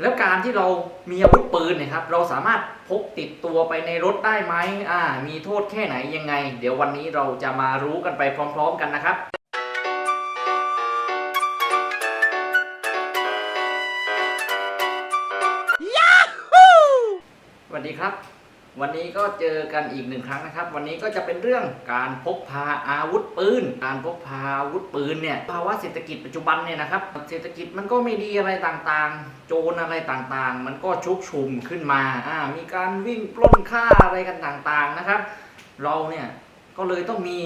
แล้วการที่เรามีอาวุธปืนเนี่ยครับ เราสามารถพกติดตัวไปในรถได้ไหมอ่า มีโทษแค่ไหนยังไง เดี๋ยววันนี้เราจะมารู้กันไปพร้อม ๆ กันนะครับสวัสดีครับ วันนี้ก็เจอกันอีกหนึ่งครั้งนะครับ วันนี้ก็จะเป็นเรื่องการพกพาอาวุธปืน การพกพาอาวุธปืนเนี่ยภาวะเศรษฐกิจปัจจุบันเนี่ยนะครับเศรษฐกิจมันก็ไม่ดีอะไรต่างๆ โจรอะไรต่างๆ มันก็ชุกชุมขึ้นมาอ่ามีการวิ่งปล้นฆ่าอะไรกันต่างๆนะครับ เราเนี่ยก็เลยต้องมี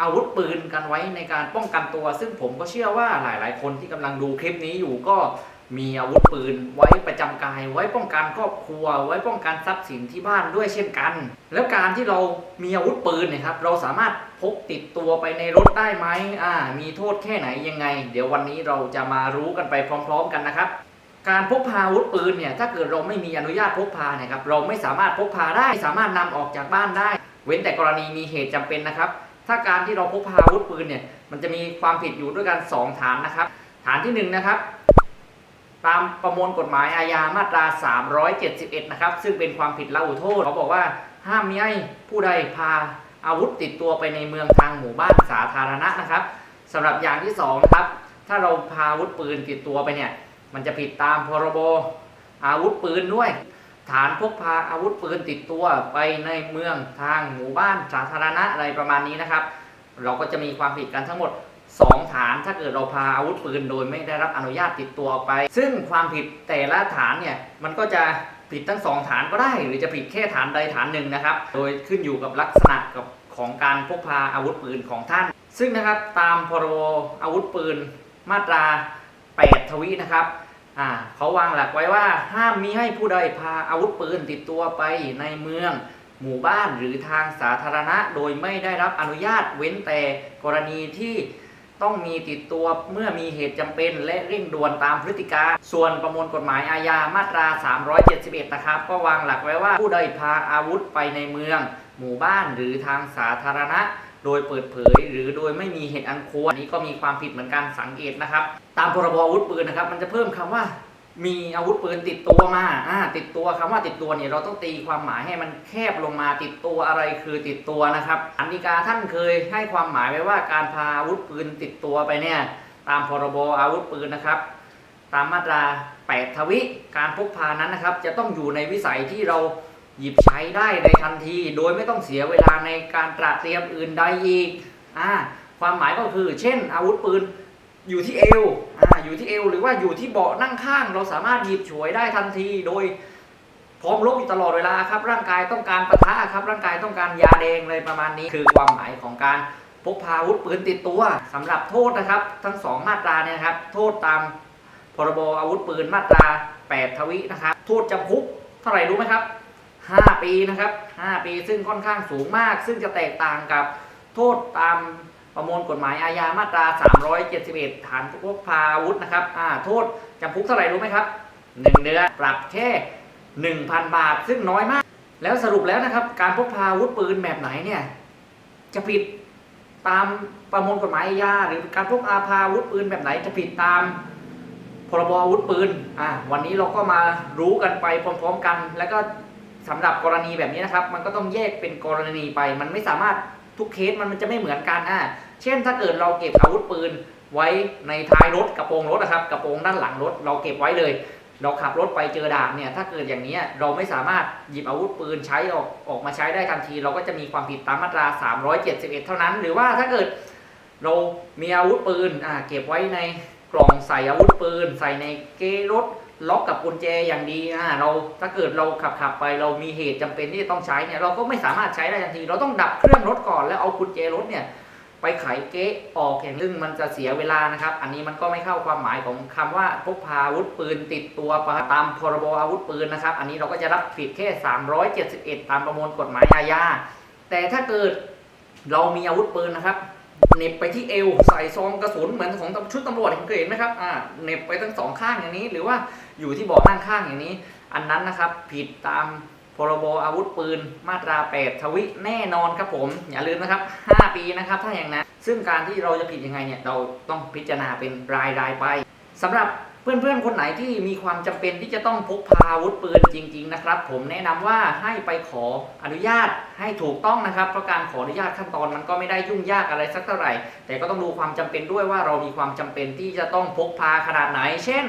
อาวุธปืนกันไว้ในการป้องกันตัว ซึ่งผมก็เชื่อว่าหลาย ๆ คนที่กำลังดูคลิปนี้อยู่ก็ มีอาวุธปืนไว้ประจำกาย ไว้ป้องกันครอบครัว ไว้ป้องกันทรัพย์สินที่บ้านด้วยเช่นกัน แล้วการที่เรามีอาวุธปืนเนี่ยครับเราสามารถพกติดตัวไปในรถได้ไหมอ่ามีโทษแค่ไหนยังไง เดี๋ยววันนี้เราจะมารู้กันไปพร้อม ๆ กันนะครับ การพกพาอาวุธปืนเนี่ยถ้าเกิดเราไม่มีอนุญาตพกพาเนี่ยครับเราไม่สามารถพกพาได้สามารถนำออกจากบ้านได้ เว้นแต่กรณีมีเหตุจำเป็นนะครับ ถ้าการที่เราพกพาอาวุธปืนเนี่ยมันจะมีความผิดอยู่ด้วยกัน 2 ฐานนะครับ ฐานที่1นะครับ ตามประมวลกฎหมายอาญามาตรา 371 นะครับ ซึ่งเป็นความผิดละหุโทษ เขาบอกว่าห้ามมิให้ผู้ใดพาอาวุธติดตัวไปในเมืองทางหมู่บ้านสาธารณะนะครับสำหรับอย่างที่2นะครับ ถ้าเราพาอาวุธปืนติดตัวไปเนี่ย มันจะผิดตามพรบอาวุธปืนด้วย ฐานพกพาอาวุธปืนติดตัวไปในเมืองทางหมู่บ้านสาธารณะอะไรประมาณนี้นะครับ เราก็จะมีความผิดกันทั้งหมด 2 ฐานถ้าเกิดเราพาอาวุธปืนโดยไม่ได้รับอนุญาตติดตัวไป ซึ่งความผิดแต่ละฐานเนี่ยมันก็จะผิดทั้งสองฐานก็ได้ หรือจะผิดแค่ฐานใดฐานหนึ่งนะครับ โดยขึ้นอยู่กับลักษณะกับของการพกพาอาวุธปืนของท่าน ซึ่งนะครับตามพรบอาวุธปืนมาตรา 8 ทวีนะครับเขาวางหลักไว้ว่าห้ามมิให้ผู้ใดพาอาวุธปืนติดตัวไปในเมืองหมู่บ้านหรือทางสาธารณะ โดยไม่ได้รับอนุญาตเว้นแต่กรณีที่ ต้องมีติดตัวเมื่อมีเหตุจำเป็นและเร่งด่วนตามพฤติการ ส่วนประมวลกฎหมายอาญามาตรา 371 นะครับ ก็วางหลักไว้ว่าผู้ใดพาอาวุธไปในเมือง หมู่บ้านหรือทางสาธารณะ โดยเปิดเผย หรือโดยไม่มีเหตุอันควรนี้ก็มีความผิดเหมือนกันสังเกตนะครับ ตามพรบอาวุธปืนนะครับ มันจะเพิ่มคำว่า มีอาวุธปืนติดตัวมาอ่าติดตัวคำว่าติดตัวเนี่ยเราต้องตีความหมายให้มันแคบลงมาติดตัวอะไรคือติดตัวนะครับอันดีกาท่านเคยให้ความหมายไว้ว่าการพาอาวุธปืนติดตัวไปเนี่ยตามพรบอาวุธปืนนะครับ ตามมาตรา 8 ทวิการพกพานั้นนะครับ จะต้องอยู่ในวิสัยที่เราหยิบใช้ได้ในทันที โดยไม่ต้องเสียเวลาในการตระเตรียมอื่นใดอีกอ่าความหมายก็คือ เช่น อาวุธปืน อยู่ที่เอวอ่าอยู่ที่เอว หรือว่าอยู่ที่เบาะนั่งข้าง เราสามารถหยิบฉวยได้ทันที โดยพร้อมรบอยู่ตลอดเวลาครับ ร่างกายต้องการปะทะครับ ร่างกายต้องการยาแดงเลยประมาณนี้ คือความหมายของการพกพาอาวุธปืนติดตัวสำหรับโทษนะครับ ทั้งสองมาตราเนี่ยครับ โทษตามพรบอาวุธปืนมาตรา 8 ทวินะครับ โทษจำคุกเท่าไหร่รู้ไหมครับ 5 ปีนะครับ 5 ปีซึ่งค่อนข้างสูงมาก ซึ่งจะแตกต่างกับโทษตาม ประมวลกฎหมายอาญามาตรา 371 ฐานพกพาอาวุธนะครับอ่าโทษจำคุกเท่าไหร่รู้ไหมครับ1เดือนปรับแค่ 1,000 บาท ซึ่งน้อยมาก แล้วสรุปแล้วนะครับ การพกพาอาวุธปืนแบบไหนเนี่ย จะผิดตามประมวลกฎหมายอาญาหรือการพกพาอาวุธปืนแบบไหนจะผิดตามพรบอาวุธปืนอ่าวันนี้เราก็มารู้กันไปพร้อมๆกัน แล้วก็สำหรับกรณีแบบนี้นะครับ มันก็ต้องแยกเป็นกรณีไป มันไม่สามารถ ทุกเคสมันมันจะไม่เหมือนกันอ่าเช่นถ้าเกิดเราเก็บอาวุธปืนไว้ในท้ายรถกระโปรงรถนะครับกระโปรงด้านหลังรถเราเก็บไว้เลย เราขับรถไปเจอด่านเนี่ยถ้าเกิดอย่างนี้เราไม่สามารถหยิบอาวุธปืนใช้ออกออกมาใช้ได้ทันที เราก็จะมีความผิดตามมาตรา 371 เท่านั้น หรือว่าถ้าเกิดเรามีอาวุธปืนอ่าเก็บไว้ใน กล่องใส่อาวุธปืน ใส่ในเกรถล็อกกับกุญแจอย่างดีอ่าเราถ้าเกิดเราขับขับไปเรามีเหตุจำเป็นที่จะต้องใช้เนี่ยเราก็ไม่สามารถใช้ได้ทันที เราต้องดับเครื่องรถก่อนแล้วเอากุญแจรถเนี่ยไปไขเก๊ออกอย่างซึ่งมันจะเสียเวลานะครับ อันนี้มันก็ไม่เข้าความหมายของคำว่าพกพาอาวุธปืนติดตัวไปตามพรบอาวุธปืนนะครับ อันนี้เราก็จะรับผิดแค่ 371 ตามประมวลกฎหมายอาญาแต่ถ้าเกิดเรามีอาวุธปืนนะครับ เน็บไปที่เอวใส่ซองกระสุนเหมือนของชุดตำรวจเคยเห็นไหมครับอ่าเน็บไปทั้งสองข้างอย่างนี้ หรือว่าอยู่ที่เบาะนั่งข้างอย่างนี้ อันนั้นนะครับผิดตามพรบอาวุธปืนมาตรา 8 ทวิแน่นอนครับผม อย่าลืมนะครับ 5 ปีนะครับ ถ้าอย่างนั้น ซึ่งการที่เราจะผิดยังไงเนี่ย เราต้องพิจารณาเป็นรายรายไปสำหรับ เพื่อนๆ คนไหนที่มีความจำเป็นที่จะต้องพกพาอาวุธปืนจริง ๆ นะครับ ผมแนะนำว่าให้ไปขออนุญาตให้ถูกต้องนะครับ เพราะการขออนุญาตขั้นตอนมันก็ไม่ได้ยุ่งยากอะไรสักเท่าไหร่ แต่ก็ต้องดูความจำเป็นด้วยว่าเรามีความจำเป็นที่จะต้องพกพาขนาดไหน เช่น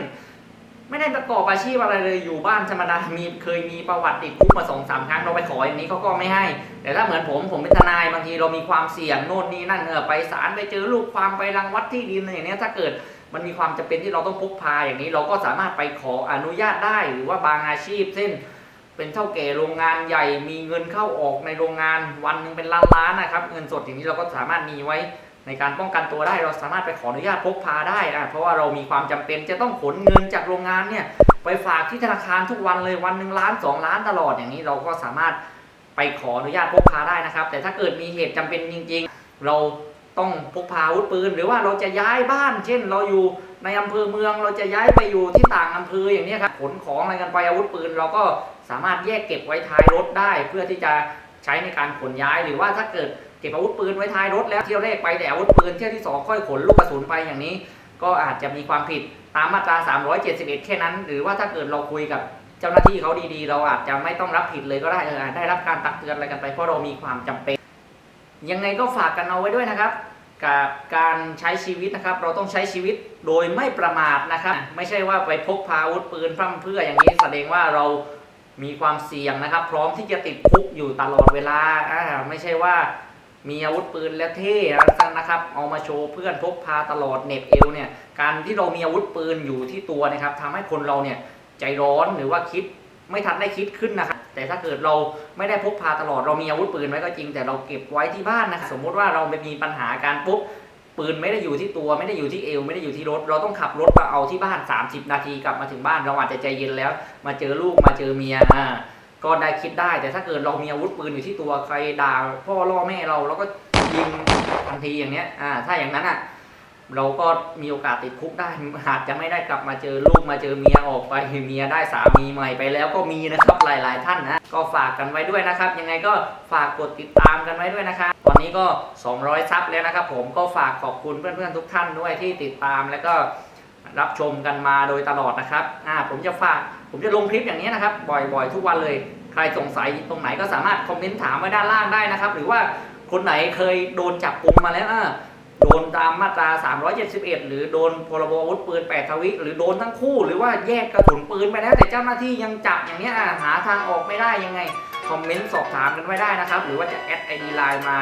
ไม่ได้ประกอบอาชีพอะไรเลยอยู่บ้านธรรมดามีเคยมีประวัติติดคุกมาสองสามครั้งเราไปขออย่างนี้เขาก็ไม่ให้ แต่ถ้าเหมือนผมผมเป็นทนายบางทีเรามีความเสี่ยงโน่นนี่นั่นเออไปศาลไปเจอลูกความไปรังวัดที่ดินอะไรอย่างเนี้ยถ้าเกิด มันมีความจำเป็นที่เราต้องพกพาอย่างนี้ เราก็สามารถไปขออนุญาตได้หรือว่าบางอาชีพเช่นเป็นเท่าแก่โรงงานใหญ่มีเงินเข้าออกในโรงงานวันหนึ่งเป็นล้านล้านนะครับ เงินสดอย่างนี้เราก็สามารถมีไว้ในการป้องกันตัวได้เราสามารถไปขออนุญาตพกพาได้อะเพราะว่าเรามีความจำเป็นจะต้องขนเงินจากโรงงานเนี่ยไปฝากที่ธนาคารทุกวันเลยวันหนึ่งล้านสองล้านตลอดอย่างนี้เราก็สามารถไปขออนุญาตพกพาได้นะครับ แต่ถ้าเกิดมีเหตุจำเป็นจริง ๆ เรา ต้องพกพาอาวุธปืน หรือว่าเราจะย้ายบ้าน เช่น เราอยู่ในอำเภอเมืองเราจะย้ายไปอยู่ที่ต่างอำเภออย่างนี้ครับขนของอะไรกันไปอาวุธปืน เราก็สามารถแยกเก็บไว้ท้ายรถได้ เพื่อที่จะใช้ในการขนย้าย หรือว่าถ้าเกิดเก็บอาวุธปืนไว้ท้ายรถแล้วเที่ยวแรกไปแต่อาวุธปืนเที่ยวที่สองค่อยขนลูกกระสุนไปอย่างนี้ ก็อาจจะมีความผิดตามมาตรา 371 แค่นั้น หรือว่าถ้าเกิดเราคุยกับเจ้าหน้าที่เขาดีๆ เราอาจจะไม่ต้องรับผิดเลยก็ได้เออได้รับการตักเตือนอะไรกันไปเพราะเรามีความจำเป็น ยังไงก็ฝากกันเอาไว้ด้วยนะครับ กับการใช้ชีวิตนะครับ เราต้องใช้ชีวิตโดยไม่ประมาทนะครับ ไม่ใช่ว่าไปพกพาอาวุธปืนพร่ำเพรื่ออย่างนี้แสดงว่าเรามีความเสี่ยงนะครับ พร้อมที่จะติดคุกอยู่ตลอดเวลาอ่าไม่ใช่ว่ามีอาวุธปืนและเท่นะครับ เอามาโชว์เพื่อนพกพาตลอดเหน็บเอวเนี่ย การที่เรามีอาวุธปืนอยู่ที่ตัวนะครับทำให้คนเราเนี่ยใจร้อนหรือว่าคิด ไม่ทันได้คิดขึ้นนะครับแต่ถ้าเกิดเราไม่ได้พกพาตลอดเรามีอาวุธปืนไว้ก็จริง แต่เราเก็บไว้ที่บ้านนะครับสมมติว่าเราไปมีปัญหาการปุ๊บปืนไม่ได้อยู่ที่ตัวไม่ได้อยู่ที่เอว ไม่ได้อยู่ที่รถ เราต้องขับรถมาเอาที่บ้าน 30 นาทีกลับมาถึงบ้านเราอาจจะใจเย็นแล้ว มาเจอลูกมาเจอเมียอ่าก็ได้คิดได้ แต่ถ้าเกิดเรามีอาวุธปืนอยู่ที่ตัวใครด่าพ่อล่อแม่เราเราก็ยิงทันทีอย่างเนี้ยอ่าถ้าอย่างนั้นอะ เราก็มีโอกาสติดคุกได้อาจจะไม่ได้กลับมาเจอลูกมาเจอเมียออกไปเมียได้สามีใหม่ไปแล้วก็มีนะครับหลาย ๆ ท่านนะก็ฝากกันไว้ด้วยนะครับ ยังไงก็ฝากกดติดตามกันไว้ด้วยนะครับตอนนี้ก็ 200 ซับแล้วนะครับ ผมก็ฝากขอบคุณเพื่อน ๆ ทุกท่านด้วยที่ติดตามแล้วก็รับชมกันมาโดยตลอดนะครับอ่าผมจะฝากผมจะลงคลิปอย่างนี้นะครับ บ่อยๆ ทุกวันเลย ใครสงสัยตรงไหนก็สามารถคอมเมนต์ถามไว้ด้านล่างได้นะครับ หรือว่าคนไหนเคยโดนจับกุมมาแล้วอ่า โดนตามมาตรา 371 หรือโดนพรบอาวุธปืน 8 ทวิ หรือโดนทั้งคู่หรือว่าแยกกระสุนปืนไปแล้วแต่เจ้าหน้าที่ยังจับอย่างเนี้ยหาทางออกไม่ได้ยังไง คอมเมนต์สอบถามกันไว้ได้นะครับ หรือว่าจะแอดไอดีไลน์มา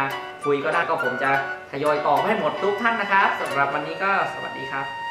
คุยก็ได้ก็ผมจะทยอยตอบให้หมดทุกท่านนะครับสำหรับวันนี้ก็สวัสดีครับ